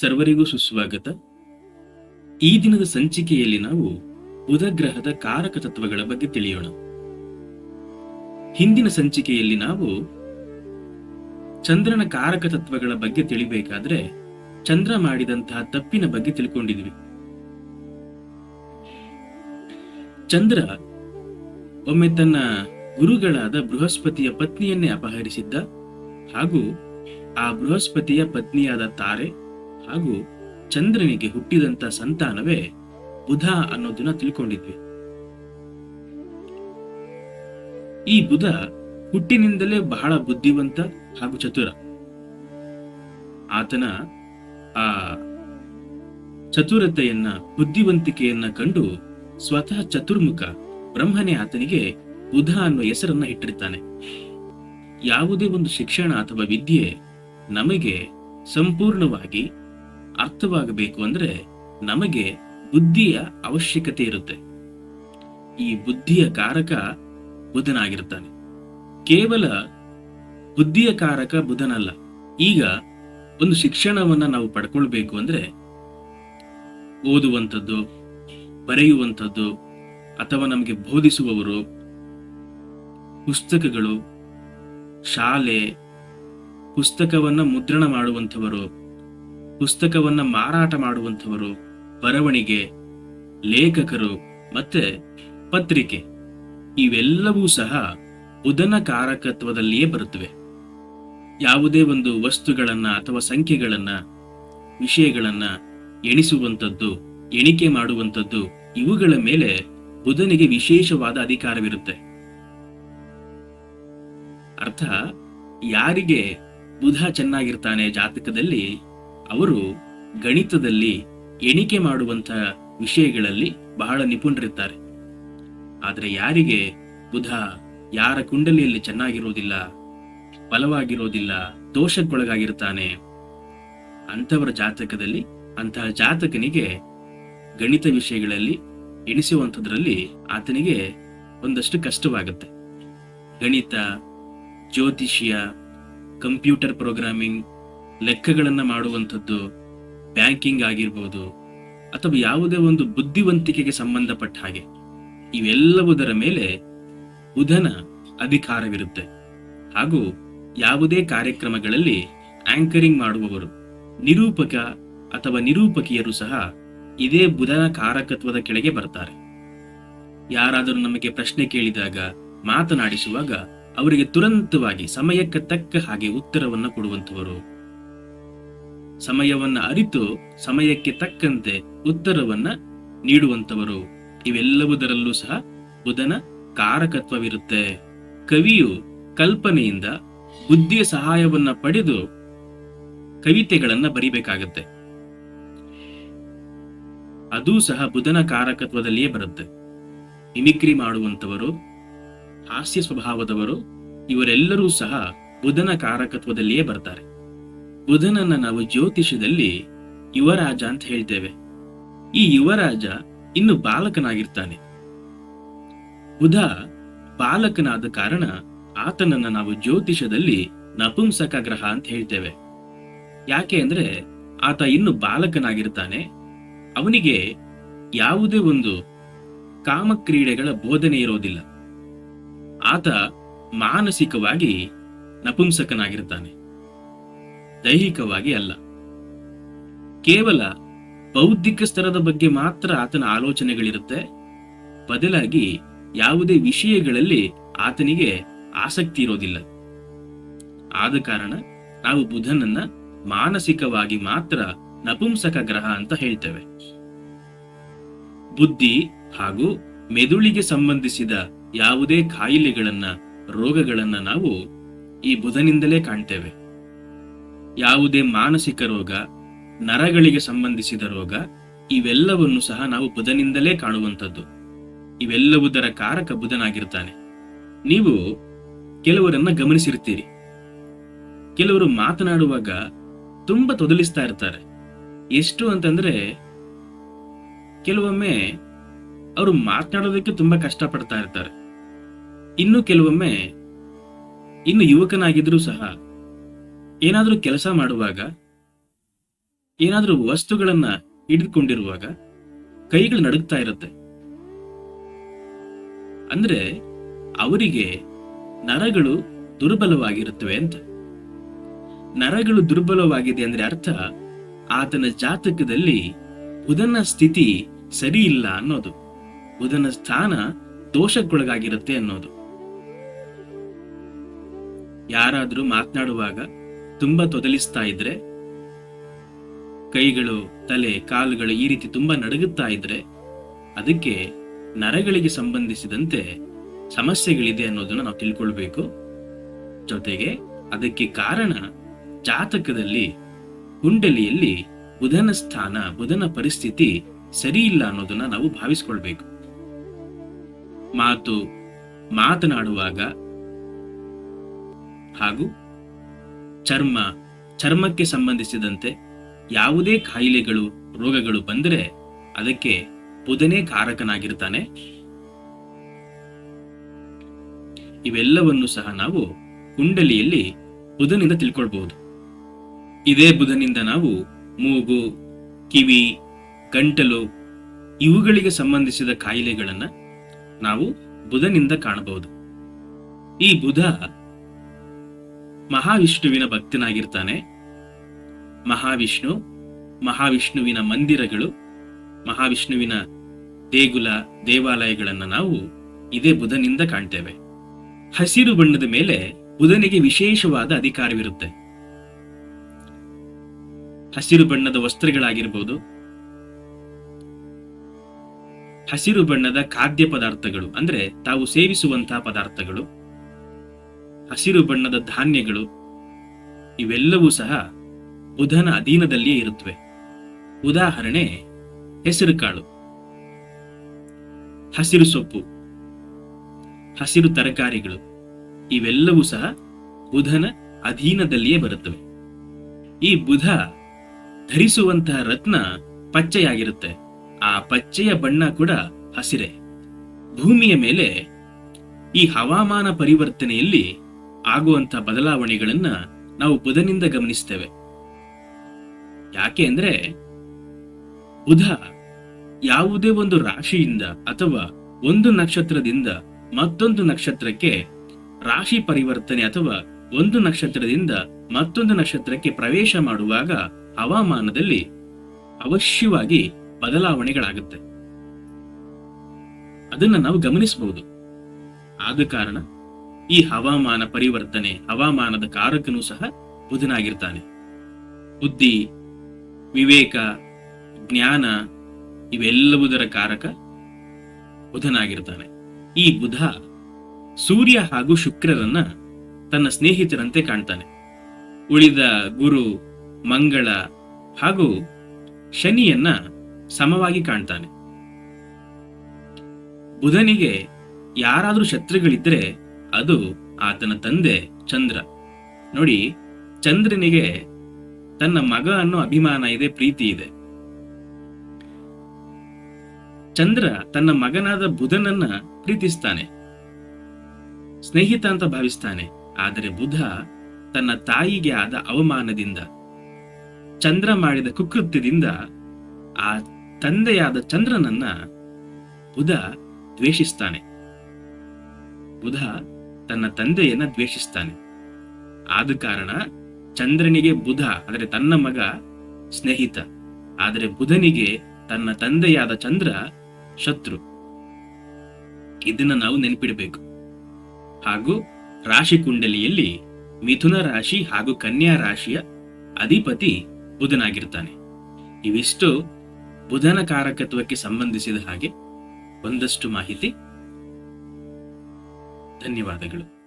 ಸರ್ವರಿಗೂ ಸುಸ್ವಾಗತ. ಈ ದಿನದ ಸಂಚಿಕೆಯಲ್ಲಿ ನಾವು ಬುಧಗ್ರಹದ ಕಾರಕ ತತ್ವಗಳ ಬಗ್ಗೆ ತಿಳಿಯೋಣ. ಹಿಂದಿನ ಸಂಚಿಕೆಯಲ್ಲಿ ನಾವು ಚಂದ್ರನ ಕಾರಕ ತತ್ವಗಳ ಬಗ್ಗೆ ತಿಳಿಬೇಕಾದ್ರೆ ಚಂದ್ರ ಮಾಡಿದಂತಹ ತಪ್ಪಿನ ಬಗ್ಗೆ ತಿಳ್ಕೊಂಡಿದ್ವಿ. ಚಂದ್ರ ಒಮ್ಮೆ ತನ್ನ ಗುರುಗಳಾದ ಬೃಹಸ್ಪತಿಯ ಪತ್ನಿಯನ್ನೇ ಅಪಹರಿಸಿದ್ದ ಹಾಗೂ ಆ ಬೃಹಸ್ಪತಿಯ ಪತ್ನಿಯಾದ ತಾರೆ ಹಾಗೂ ಚಂದ್ರನಿಗೆ ಹುಟ್ಟಿದಂತ ಸಂತಾನವೇ ಬುಧ ಅನ್ನೋದನ್ನ ತಿಳ್ಕೊಂಡಿದ್ವಿ. ಈ ಬುಧ ಹುಟ್ಟಿನಿಂದಲೇ ಬಹಳ ಬುದ್ಧಿವಂತ ಹಾಗೂ ಚತುರ. ಆತನ ಆ ಚತುರತೆಯನ್ನ, ಬುದ್ಧಿವಂತಿಕೆಯನ್ನ ಕಂಡು ಸ್ವತಃ ಚತುರ್ಮುಖ ಬ್ರಹ್ಮನೇ ಆತನಿಗೆ ಬುಧ ಅನ್ನೋ ಹೆಸರನ್ನ ಇಟ್ಟಿರ್ತಾನೆ. ಯಾವುದೇ ಒಂದು ಶಿಕ್ಷಣ ಅಥವಾ ವಿದ್ಯೆ ನಮಗೆ ಸಂಪೂರ್ಣವಾಗಿ ಅರ್ಥವಾಗಬೇಕು ಅಂದ್ರೆ ನಮಗೆ ಬುದ್ಧಿಯ ಅವಶ್ಯಕತೆ ಇರುತ್ತೆ. ಈ ಬುದ್ಧಿಯ ಕಾರಕ ಬುಧನಾಗಿರ್ತಾನೆ. ಕೇವಲ ಬುದ್ಧಿಯ ಕಾರಕ ಬುಧನಲ್ಲ. ಈಗ ಒಂದು ಶಿಕ್ಷಣವನ್ನ ನಾವು ಪಡ್ಕೊಳ್ಬೇಕು ಅಂದ್ರೆ ಓದುವಂಥದ್ದು, ಬರೆಯುವಂಥದ್ದು, ಅಥವಾ ನಮಗೆ ಬೋಧಿಸುವವರು, ಪುಸ್ತಕಗಳು, ಶಾಲೆ, ಪುಸ್ತಕವನ್ನ ಮುದ್ರಣ ಮಾಡುವಂಥವರು ಪುಸ್ತಕವನ್ನ ಮಾರಾಟ ಮಾಡುವಂಥವರು ಬರವಣಿಗೆ, ಲೇಖಕರು ಮತ್ತೆ ಪತ್ರಿಕೆ. ಇವೆಲ್ಲವೂ ಸಹ ಬುಧನ ಕಾರಕತ್ವದಲ್ಲಿಯೇ ಬರುತ್ತವೆ. ಯಾವುದೇ ಒಂದು ವಸ್ತುಗಳನ್ನ ಅಥವಾ ಸಂಖ್ಯೆಗಳನ್ನ, ವಿಷಯಗಳನ್ನ ಎಣಿಸುವಂಥದ್ದು, ಎಣಿಕೆ ಮಾಡುವಂಥದ್ದು ಇವುಗಳ ಮೇಲೆ ಬುಧನಿಗೆ ವಿಶೇಷವಾದ ಅಧಿಕಾರವಿರುತ್ತೆ. ಅರ್ಥ? ಯಾರಿಗೆ ಬುಧ ಚೆನ್ನಾಗಿರ್ತಾನೆ ಜಾತಕದಲ್ಲಿ ಅವರು ಗಣಿತದಲ್ಲಿ ಎಣಿಕೆ ಮಾಡುವಂತಹ ವಿಷಯಗಳಲ್ಲಿ ಬಹಳ ನಿಪುಣರಿದ್ದಾರೆ. ಆದರೆ ಯಾರಿಗೆ ಬುಧ ಯಾರ ಕುಂಡಲಿಯಲ್ಲಿ ಚೆನ್ನಾಗಿರೋದಿಲ್ಲ, ಬಲವಾಗಿರೋದಿಲ್ಲ, ದೋಷಕ್ಕೊಳಗಾಗಿರ್ತಾನೆ, ಅಂಥವರ ಜಾತಕದಲ್ಲಿ ಅಂತಹ ಜಾತಕನಿಗೆ ಗಣಿತ ವಿಷಯಗಳಲ್ಲಿ ಎಣಿಸುವಂಥದ್ರಲ್ಲಿ ಆತನಿಗೆ ಒಂದಷ್ಟು ಕಷ್ಟವಾಗುತ್ತೆ. ಗಣಿತ, ಜ್ಯೋತಿಷ್ಯ, ಕಂಪ್ಯೂಟರ್ ಪ್ರೋಗ್ರಾಮಿಂಗ್ ಲೆಕ್ಕಗಳನ್ನ ಮಾಡುವಂಥದ್ದು ಬ್ಯಾಂಕಿಂಗ್ ಆಗಿರ್ಬೋದು ಅಥವಾ ಯಾವುದೇ ಒಂದು ಬುದ್ಧಿವಂತಿಕೆಗೆ ಸಂಬಂಧಪಟ್ಟ ಹಾಗೆ. ಇವೆಲ್ಲವುದರ ಮೇಲೆ ಬುಧನ ಅಧಿಕಾರವಿರುತ್ತೆ. ಹಾಗೂ ಯಾವುದೇ ಕಾರ್ಯಕ್ರಮಗಳಲ್ಲಿ ಆಂಕರಿಂಗ್ ಮಾಡುವವರು, ನಿರೂಪಕ ಅಥವಾ ನಿರೂಪಕಿಯರು ಸಹ ಇದೇ ಬುಧನ ಕಾರಕತ್ವದ ಕೆಳಗೆ ಬರ್ತಾರೆ. ಯಾರಾದರೂ ನಮಗೆ ಪ್ರಶ್ನೆ ಕೇಳಿದಾಗ ಮಾತನಾಡಿಸುವಾಗ ಅವರಿಗೆ ತುರಂತವಾಗಿ ಸಮಯಕ್ಕೆ ತಕ್ಕ ಹಾಗೆ ಉತ್ತರವನ್ನು ಕೊಡುವಂತವರು ಸಮಯವನ್ನ ಅರಿತು ಸಮಯಕ್ಕೆ ತಕ್ಕಂತೆ ಉತ್ತರವನ್ನ ನೀಡುವಂತವರು. ಇವೆಲ್ಲವುದರಲ್ಲೂ ಸಹ ಬುಧನ ಕಾರಕತ್ವವಿರುತ್ತೆ. ಕವಿಯು ಕಲ್ಪನೆಯಿಂದ ಬುದ್ಧಿಯ ಸಹಾಯವನ್ನ ಪಡೆದು ಕವಿತೆಗಳನ್ನ ಬರಿಬೇಕಾಗತ್ತೆ. ಅದೂ ಸಹ ಬುಧನ ಕಾರಕತ್ವದಲ್ಲಿಯೇ ಬರುತ್ತೆ. ಮಿಮಿಕ್ರಿ ಮಾಡುವಂತವರು, ಹಾಸ್ಯ ಸ್ವಭಾವದವರು, ಇವರೆಲ್ಲರೂ ಸಹ ಬುಧನ ಕಾರಕತ್ವದಲ್ಲಿಯೇ ಬರ್ತಾರೆ. ಬುಧನನ್ನ ನಾವು ಜ್ಯೋತಿಷದಲ್ಲಿ ಯುವರಾಜ ಅಂತ ಹೇಳ್ತೇವೆ. ಈ ಯುವರಾಜ ಇನ್ನು ಬಾಲಕನಾಗಿರ್ತಾನೆ. ಬುಧ ಬಾಲಕನಾದ ಕಾರಣ ಆತನನ್ನ ನಾವು ಜ್ಯೋತಿಷದಲ್ಲಿ ನಪುಂಸಕ ಗ್ರಹ ಅಂತ ಹೇಳ್ತೇವೆ. ಯಾಕೆ ಅಂದ್ರೆ ಆತ ಇನ್ನು ಬಾಲಕನಾಗಿರ್ತಾನೆ. ಅವನಿಗೆ ಯಾವುದೇ ಒಂದು ಕಾಮಕ್ರೀಡೆಗಳ ಬೋಧನೆ ಇರೋದಿಲ್ಲ. ಆತ ಮಾನಸಿಕವಾಗಿ ನಪುಂಸಕನಾಗಿರ್ತಾನೆ. ದೈಹಿಕವಾಗಿ ಅಲ್ಲ. ಕೇವಲ ಬೌದ್ಧಿಕ ಸ್ತರದ ಬಗ್ಗೆ ಮಾತ್ರ ಆತನ ಆಲೋಚನೆಗಳಿರುತ್ತೆ. ಬದಲಾಗಿ ಯಾವುದೇ ವಿಷಯಗಳಲ್ಲಿ ಆತನಿಗೆ ಆಸಕ್ತಿ ಇರೋದಿಲ್ಲ. ಆದ ಕಾರಣ ನಾವು ಬುಧನನ್ನ ಮಾನಸಿಕವಾಗಿ ಮಾತ್ರ ನಪುಂಸಕ ಗ್ರಹ ಅಂತ ಹೇಳ್ತೇವೆ. ಬುದ್ಧಿ ಹಾಗೂ ಮೆದುಳಿಗೆ ಸಂಬಂಧಿಸಿದ ಯಾವುದೇ ಕಾಯಿಲೆಗಳನ್ನ ರೋಗಗಳನ್ನ ನಾವು ಈ ಬುಧನಿಂದಲೇ ಕಾಣ್ತೇವೆ. ಯಾವುದೇ ಮಾನಸಿಕ ರೋಗ, ನರಗಳಿಗೆ ಸಂಬಂಧಿಸಿದ ರೋಗ, ಇವೆಲ್ಲವನ್ನು ಸಹ ನಾವು ಬುಧನಿಂದಲೇ ಕಾಣುವಂಥದ್ದು. ಇವೆಲ್ಲವುದರ ಕಾರಕ ಬುಧನಾಗಿರ್ತಾನೆ. ನೀವು ಕೆಲವರನ್ನ ಗಮನಿಸಿರ್ತೀರಿ. ಕೆಲವರು ಮಾತನಾಡುವಾಗ ತುಂಬಾ ತೊದಲಿಸ್ತಾ ಇರ್ತಾರೆ. ಎಷ್ಟು ಅಂತಂದ್ರೆ, ಕೆಲವೊಮ್ಮೆ ಅವರು ಮಾತನಾಡೋದಕ್ಕೆ ತುಂಬಾ ಕಷ್ಟಪಡ್ತಾ ಇರ್ತಾರೆ. ಇನ್ನು ಕೆಲವೊಮ್ಮೆ, ಇನ್ನು ಯುವಕನಾಗಿದ್ರೂ ಸಹ ಏನಾದ್ರೂ ಕೆಲಸ ಮಾಡುವಾಗ, ಏನಾದ್ರೂ ವಸ್ತುಗಳನ್ನ ಹಿಡಿದುಕೊಂಡಿರುವಾಗ ಕೈಗಳು ನಡುಗ್ತಾ ಇರುತ್ತೆ. ಅಂದ್ರೆ ಅವರಿಗೆ ನರಗಳು ದುರ್ಬಲವಾಗಿರುತ್ತವೆ ಅಂತ. ನರಗಳು ದುರ್ಬಲವಾಗಿದೆ ಅಂದ್ರೆ ಅರ್ಥ ಆತನ ಜಾತಕದಲ್ಲಿ ಬುಧನ ಸ್ಥಿತಿ ಸರಿ ಇಲ್ಲ ಅನ್ನೋದು. ಬುಧನ ಸ್ಥಾನ ದೋಷಕ್ಕೊಳಗಾಗಿರುತ್ತೆ ಅನ್ನೋದು. ಯಾರಾದ್ರೂ ಮಾತನಾಡುವಾಗ ತುಂಬಾ ತೊದಲಿಸ್ತಾ ಇದ್ರೆ, ಕೈಗಳು, ತಲೆ, ಕಾಲುಗಳು ಈ ರೀತಿ ತುಂಬಾ ನಡುಗುತ್ತಾ ಇದ್ರೆ, ಅದಕ್ಕೆ ನರಗಳಿಗೆ ಸಂಬಂಧಿಸಿದಂತೆ ಸಮಸ್ಯೆಗಳಿದೆ ಅನ್ನೋದನ್ನ ನಾವು ತಿಳ್ಕೊಳ್ಬೇಕು. ಜೊತೆಗೆ ಅದಕ್ಕೆ ಕಾರಣ ಜಾತಕದಲ್ಲಿ, ಕುಂಡಲಿಯಲ್ಲಿ ಬುಧನ ಸ್ಥಾನ, ಬುಧನ ಪರಿಸ್ಥಿತಿ ಸರಿ ಇಲ್ಲ ಅನ್ನೋದನ್ನ ನಾವು ಭಾವಿಸ್ಕೊಳ್ಬೇಕು. ಮಾತು ಮಾತನಾಡುವಾಗ ಹಾಗೂ ಚರ್ಮ, ಚರ್ಮಕ್ಕೆ ಸಂಬಂಧಿಸಿದಂತೆ ಯಾವುದೇ ಕಾಯಿಲೆಗಳು, ರೋಗಗಳು ಬಂದರೆ ಅದಕ್ಕೆ ಬುಧನೇ ಕಾರಕನಾಗಿರ್ತಾನೆ. ಇವೆಲ್ಲವನ್ನು ಸಹ ನಾವು ಕುಂಡಲಿಯಲ್ಲಿ ಬುಧನಿಂದ ತಿಳ್ಕೊಳ್ಬಹುದು. ಇದೇ ಬುಧನಿಂದ ನಾವು ಮೂಗು, ಕಿವಿ, ಗಂಟಲು ಇವುಗಳಿಗೆ ಸಂಬಂಧಿಸಿದ ಕಾಯಿಲೆಗಳನ್ನ ನಾವು ಬುಧನಿಂದ ಕಾಣಬಹುದು. ಈ ಬುಧ ಮಹಾವಿಷ್ಣುವಿನ ಭಕ್ತನಾಗಿರ್ತಾನೆ. ಮಹಾವಿಷ್ಣು, ಮಹಾವಿಷ್ಣುವಿನ ಮಂದಿರಗಳು, ಮಹಾವಿಷ್ಣುವಿನ ದೇಗುಲ, ದೇವಾಲಯಗಳನ್ನು ನಾವು ಇದೇ ಬುಧನಿಂದ ಕಾಣ್ತೇವೆ. ಹಸಿರು ಬಣ್ಣದ ಮೇಲೆ ಬುಧನಿಗೆ ವಿಶೇಷವಾದ ಅಧಿಕಾರವಿರುತ್ತೆ. ಹಸಿರು ಬಣ್ಣದ ವಸ್ತ್ರಗಳಾಗಿರ್ಬೋದು. ಹಸಿರು ಬಣ್ಣದ ಖಾದ್ಯ ಪದಾರ್ಥಗಳು, ಅಂದ್ರೆ ತಾವು ಸೇವಿಸುವಂತಹ ಪದಾರ್ಥಗಳು. ಹಸಿರು ಬಣ್ಣದ ಧಾನ್ಯಗಳು, ಇವೆಲ್ಲವೂ ಸಹ ಬುಧನ ಅಧೀನದಲ್ಲಿಯೇ ಇರುತ್ತವೆ. ಉದಾಹರಣೆ, ಹೆಸರು ಕಾಳು, ಹಸಿರು ಸೊಪ್ಪು, ಹಸಿರು ತರಕಾರಿಗಳು, ಇವೆಲ್ಲವೂ ಸಹ ಬುಧನ ಅಧೀನದಲ್ಲಿಯೇ ಬರುತ್ತವೆ. ಈ ಬುಧ ಧರಿಸುವಂತಹ ರತ್ನ ಪಚ್ಚೆಯಾಗಿರುತ್ತೆ. ಆ ಪಚ್ಚೆಯ ಬಣ್ಣ ಕೂಡ ಹಸಿರೆ. ಭೂಮಿಯ ಮೇಲೆ ಈ ಹವಾಮಾನ ಪರಿವರ್ತನೆಯಲ್ಲಿ ಆಗುವಂತಹ ಬದಲಾವಣೆಗಳನ್ನ ನಾವು ಬುಧನಿಂದ ಗಮನಿಸ್ತೇವೆ. ಯಾಕೆ ಅಂದ್ರೆ, ಬುಧ ಯಾವುದೇ ಒಂದು ರಾಶಿಯಿಂದ ಅಥವಾ ಒಂದು ನಕ್ಷತ್ರದಿಂದ ಮತ್ತೊಂದು ನಕ್ಷತ್ರಕ್ಕೆ ರಾಶಿ ಪರಿವರ್ತನೆ ಅಥವಾ ಒಂದು ನಕ್ಷತ್ರದಿಂದ ಮತ್ತೊಂದು ನಕ್ಷತ್ರಕ್ಕೆ ಪ್ರವೇಶ ಮಾಡುವಾಗ ಹವಾಮಾನದಲ್ಲಿ ಅವಶ್ಯವಾಗಿ ಬದಲಾವಣೆಗಳಾಗುತ್ತೆ. ಅದನ್ನ ನಾವು ಗಮನಿಸಬಹುದು ಆದ ಕಾರಣ ಈ ಹವಾಮಾನ ಪರಿವರ್ತನೆ, ಹವಾಮಾನದ ಕಾರಕನೂ ಸಹ ಬುಧನಾಗಿರ್ತಾನೆ. ಬುದ್ಧಿ, ವಿವೇಕ, ಜ್ಞಾನ ಇವೆಲ್ಲವುದರ ಕಾರಕ ಬುಧನಾಗಿರ್ತಾನೆ. ಈ ಬುಧ ಸೂರ್ಯ ಹಾಗೂ ಶುಕ್ರರನ್ನ ತನ್ನ ಸ್ನೇಹಿತರಂತೆ ಕಾಣ್ತಾನೆ. ಉಳಿದ ಗುರು, ಮಂಗಳ ಹಾಗೂ ಶನಿಯನ್ನ ಸಮವಾಗಿ ಕಾಣ್ತಾನೆ. ಬುಧನಿಗೆ ಯಾರಾದ್ರೂ ಶತ್ರುಗಳಿದ್ರೆ ಅದು ಆತನ ತಂದೆ ಚಂದ್ರ. ನೋಡಿ, ಚಂದ್ರನಿಗೆ ತನ್ನ ಮಗ ಅನ್ನೋ ಅಭಿಮಾನ ಇದೆ, ಪ್ರೀತಿ ಇದೆ. ಚಂದ್ರ ತನ್ನ ಮಗನಾದ ಬುಧನನ್ನ ಪ್ರೀತಿಸ್ತಾನೆ, ಸ್ನೇಹಿತ ಅಂತ ಭಾವಿಸ್ತಾನೆ. ಆದರೆ ಬುಧ ತನ್ನ ತಾಯಿಗೆ ಆದ ಅವಮಾನದಿಂದ, ಚಂದ್ರ ಮಾಡಿದ ಕುಕೃತ್ಯದಿಂದ ಆ ತಂದೆಯಾದ ಚಂದ್ರನನ್ನ ಬುಧ ದ್ವೇಷಿಸ್ತಾನೆ. ಬುಧ ತನ್ನ ತಂದೆಯನ್ನ ದ್ವೇಷಿಸ್ತಾನೆ. ಆದ ಕಾರಣ ಚಂದ್ರನಿಗೆ ಬುಧ, ಅಂದರೆ ತನ್ನ ಮಗ, ಸ್ನೇಹಿತ. ಆದರೆ ಬುಧನಿಗೆ ತನ್ನ ತಂದೆಯಾದ ಚಂದ್ರ ಶತ್ರು. ಇದನ್ನ ನಾವು ನೆನಪಿಡಬೇಕು. ಹಾಗೂ ರಾಶಿ ಕುಂಡಲಿಯಲ್ಲಿ ಮಿಥುನ ರಾಶಿ ಹಾಗೂ ಕನ್ಯಾ ರಾಶಿಯ ಅಧಿಪತಿ ಬುಧನಾಗಿರ್ತಾನೆ. ಇವಿಷ್ಟು ಬುಧನ ಕಾರಕತ್ವಕ್ಕೆ ಸಂಬಂಧಿಸಿದ ಹಾಗೆ ಒಂದಷ್ಟು ಮಾಹಿತಿ. ಧನ್ಯವಾದಗಳು.